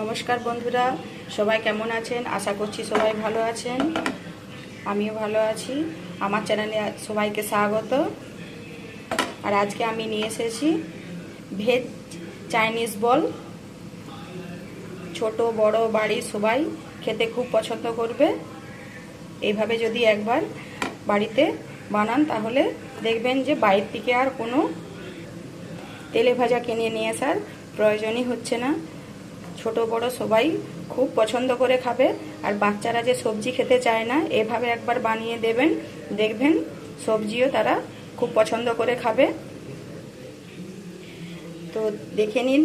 নমস্কার বন্ধুরা, সবাই কেমন আছেন? আশা করছি সবাই ভালো আছেন। আমিও ভালো আছি। আমার চ্যানেলে সবাইকে স্বাগত। আর আজকে আমি নিয়ে এসেছি ভেজ চাইনিজ বল। ছোট, বড়, বাড়ির সবাই খেতে খুব পছন্দ করবে। এইভাবে যদি একবার বাড়িতে বানান, তাহলে দেখবেন যে বাইরের থেকে আর কোনো তেলে ভাজা কিনে নিয়ে আসার প্রয়োজনই হচ্ছে না। ছোট বড় সবাই খুব পছন্দ করে খাবে। আর বাচ্চারা যে সবজি খেতে চায় না, এভাবে একবার বানিয়ে দেবেন, দেখবেন সবজিও তারা খুব পছন্দ করে খাবে। তো দেখে নিন,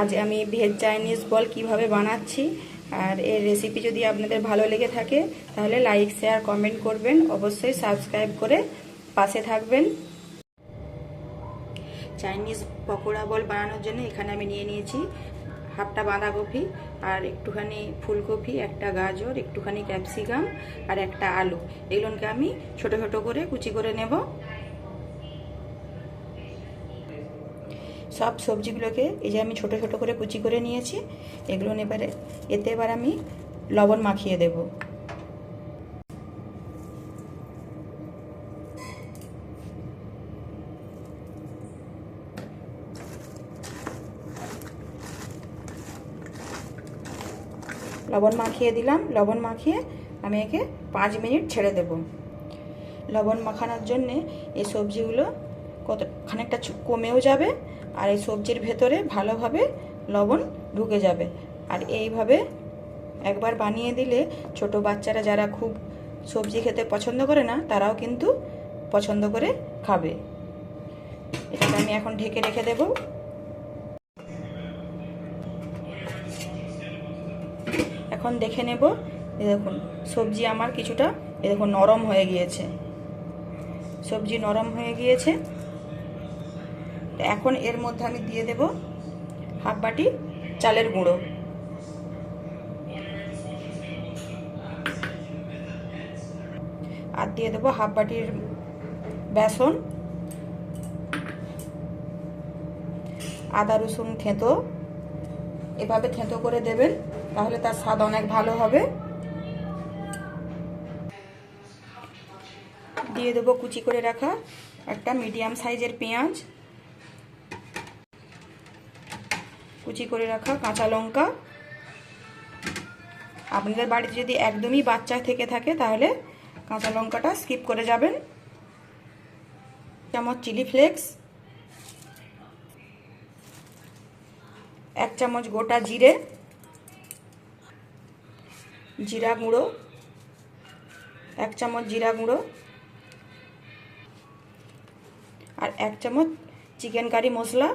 আজ আমি ভেজ চাইনিজ বল কীভাবে বানাচ্ছি। আর এর রেসিপি যদি আপনাদের ভালো লেগে থাকে, তাহলে লাইক শেয়ার কমেন্ট করবেন। অবশ্যই সাবস্ক্রাইব করে পাশে থাকবেন। চাইনিজ পকোড়া বল বানানোর জন্য এখানে আমি নিয়ে নিয়েছি হাফটা বাঁধাকপি আর একটুখানি ফুলকপি, একটা গাজর, একটুখানি ক্যাপসিকাম আর একটা আলু। এগুলোকে আমি ছোট ছোট করে কুচি করে নেব। সব সবজিগুলোকে এই যে আমি ছোট ছোট করে কুচি করে নিয়েছি, এগুলো এবারে এতে এবার আমি লবণ মাখিয়ে দেবো। লবণ মাখিয়ে দিলাম। লবণ মাখিয়ে আমি একে পাঁচ মিনিট ছেড়ে দেব। লবণ মাখানোর জন্যে এই সবজিগুলো কত খানিকটা কমেও যাবে আর এই সবজির ভেতরে ভালোভাবে লবণ ঢুকে যাবে। আর এইভাবে একবার বানিয়ে দিলে ছোট বাচ্চারা যারা খুব সবজি খেতে পছন্দ করে না, তারাও কিন্তু পছন্দ করে খাবে। এটাকে আমি এখন ঢেকে রেখে দেবো। এখন দেখে নেব। এ দেখুন, সবজি আমার কিছুটা, এ দেখুন, নরম হয়ে গিয়েছে। সবজি নরম হয়ে গিয়েছে। এখন এর মধ্যে আমি দিয়ে দেব হাফ বাটি চালের গুঁড়ো। আর দিয়ে দেবো হাফ বাটির বেসন। আদা রসুন থেঁতো। এভাবে থেঁতো করে দেবেন। তাহলে তার স্বাদ অনেক ভালো হবে। দিয়ে দেবো কুচি করে রাখা একটা মিডিয়াম সাইজের পেঁয়াজ। কুচি করে রাখা কাঁচা লঙ্কা। আপনাদের বাড়িতে যদি একদমই বাচ্চা থেকে থাকে, তাহলে কাঁচা লঙ্কাটা স্কিপ করে যাবেন। চামচ চিলি ফ্লেক্স। এক চামচ গোটা জিরে। জিরা গুঁড়ো, এক চামচ জিরা গুঁড়ো আর এক চামচ চিকেন কারি মশলা।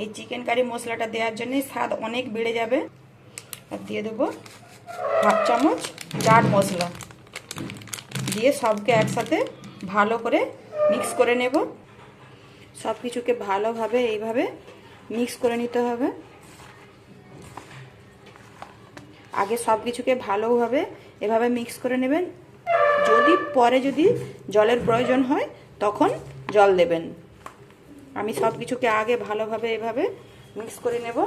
এই চিকেন কারি মশলাটা দেওয়ার জন্য স্বাদ অনেক বেড়ে যাবে। আর দিয়ে দেবো হাফ চামচ চাট মশলা। দিয়ে সবকে একসাথে ভালো করে মিক্স করে নেব। সব কিছুকে ভালোভাবে এইভাবে মিক্স করে নিতে হবে। আগে সব কিছুকে ভালোভাবে এভাবে মিক্স করে নেবেন। যদি পরে যদি জলের প্রয়োজন হয়, তখন জল দেবেন। আমি সব কিছুকে আগে ভালোভাবে এভাবে মিক্স করে নেব।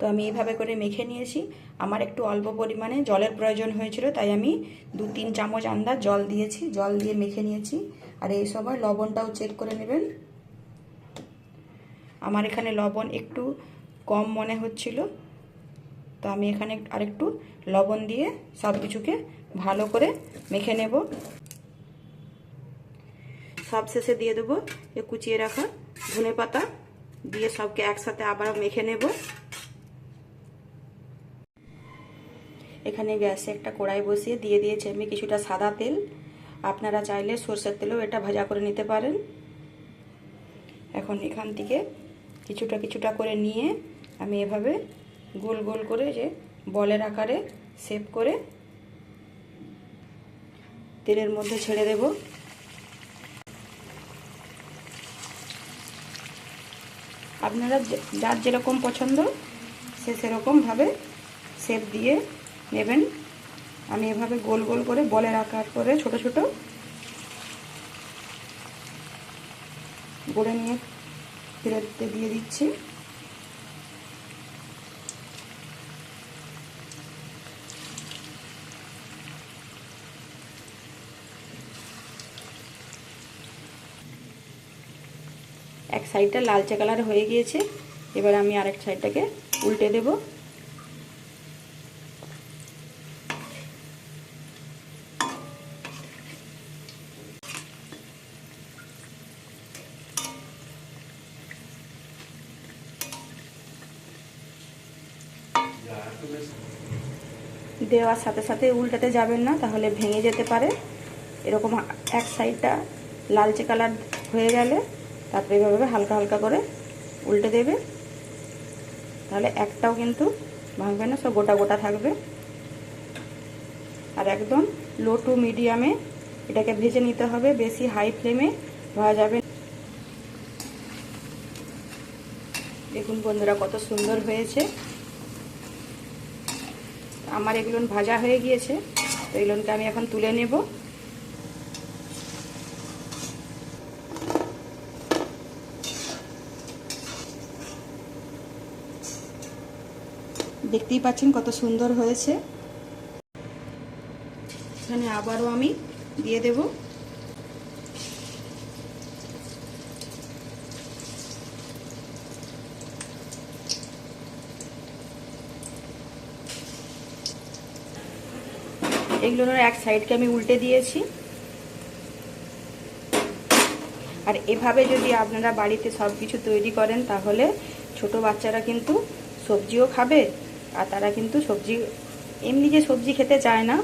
তো আমি এইভাবে করে মেখে নিয়েছি। আমার একটু অল্প পরিমাণে জলের প্রয়োজন হয়েছিল, তাই আমি দু তিন চামচ আন্দাজ জল দিয়েছি, জল দিয়ে মেখে নিয়েছি। আর এই সময় লবণটাও চেক করে নেবেন। আমার এখানে লবণ একটু কম মনে হচ্ছিল, তো আমি এখানে আরেকটু লবণ দিয়ে সব কিছুকে ভালো করে মেখে নেব। সব শেষে দিয়ে দেবো কুচিয়ে রাখা ধনে পাতা দিয়ে সবকে একসাথে আবার মেখে নেব। এখানে গ্যাসে একটা কড়াই বসিয়ে দিয়ে দিয়েছি আমি কিছুটা সাদা তেল। আপনারা চাইলে সর্ষের তেলেও এটা ভাজা করে নিতে পারেন। এখন এখান থেকে কিছুটা কিছুটা করে নিয়ে আমি এভাবে গোল গোল করে যে বলের আকারে শেপ করে তেলের মধ্যে ছেড়ে দেব। আপনারা যার যেরকম পছন্দ সে সেরকমভাবে শেপ দিয়ে নেবেন। আমি এভাবে গোল গোল করে বলের আকার করে ছোট ছোট গড়ে নিয়ে ফিরেতে দিয়ে দিচ্ছি। এক সাইডটা লালচে কালার হয়ে গিয়েছে। এবার আমি আরেক সাইডটাকে উল্টে দেব। দেওয়ার সাথে সাথে উল্টাতে যাবেন না, তাহলে ভেঙে যেতে পারে। এরকম এক সাইডটা লালচে কালার হয়ে গেলে তারপরে এভাবে হালকা হালকা করে উল্টে দেবে। তাহলে একটাও কিন্তু ভাঙবে না, সব গোটা গোটা থাকবে। আর একদম লো টু মিডিয়ামে এটাকে ভেজে নিতে হবে, বেশি হাই ফ্লেমে ভাজা যাবে দেখুন বন্ধুরা কত সুন্দর হয়েছে। আমার এগুলো ভাজা হয়ে গিয়েছে, তো এগুলোকে আমি এখন তুলে নেব। দেখতেই পাচ্ছেন কত সুন্দর হয়েছে। এখানে আবারও আমি দিয়ে দেব। এগুলোর এক সাইডকে আমি উল্টে দিয়েছি। আর এভাবে যদি আপনারা বাড়িতে সব কিছু তৈরি করেন, তাহলে ছোট বাচ্চারা কিন্তু সবজিও খাবে, আর তারা কিন্তু সবজি, এমনি যে সবজি খেতে চায় না,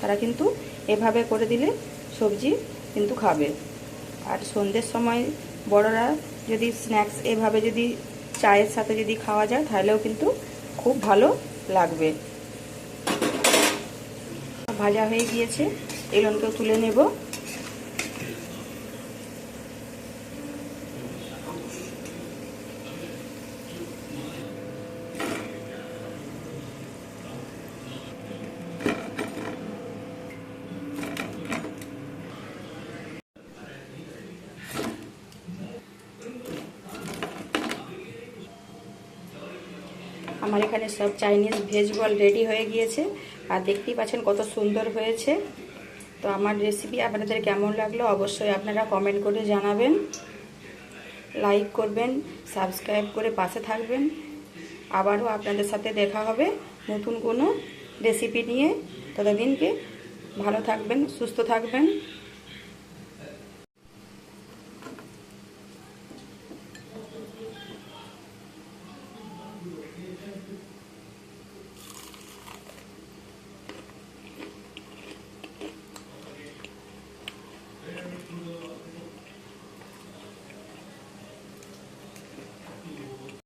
তারা কিন্তু এভাবে করে দিলে সবজি কিন্তু খাবে। আর সন্ধ্যের সময় বড়রা যদি স্ন্যাক্স এভাবে যদি চায়ের সাথে যদি খাওয়া যায়, তাহলেও কিন্তু খুব ভালো লাগবে। ভাজা হয়ে গিয়েছে। এগুলোকেও তুলে নেব। আমার এখানে সব চাইনিজ ভেজ বল রেডি হয়ে গিয়েছে। আর দেখতেই পাচ্ছেন কত সুন্দর হয়েছে। তো আমার রেসিপি আপনাদের কেমন লাগল অবশ্যই আপনারা কমেন্ট করে জানাবেন। লাইক করবেন সাবস্ক্রাইব করে পাশে থাকবেন। আবারও আপনাদের সাথে দেখা হবে নতুন কোনো রেসিপি নিয়ে। ততদিনকে ভালো থাকবেন, সুস্থ থাকবেন।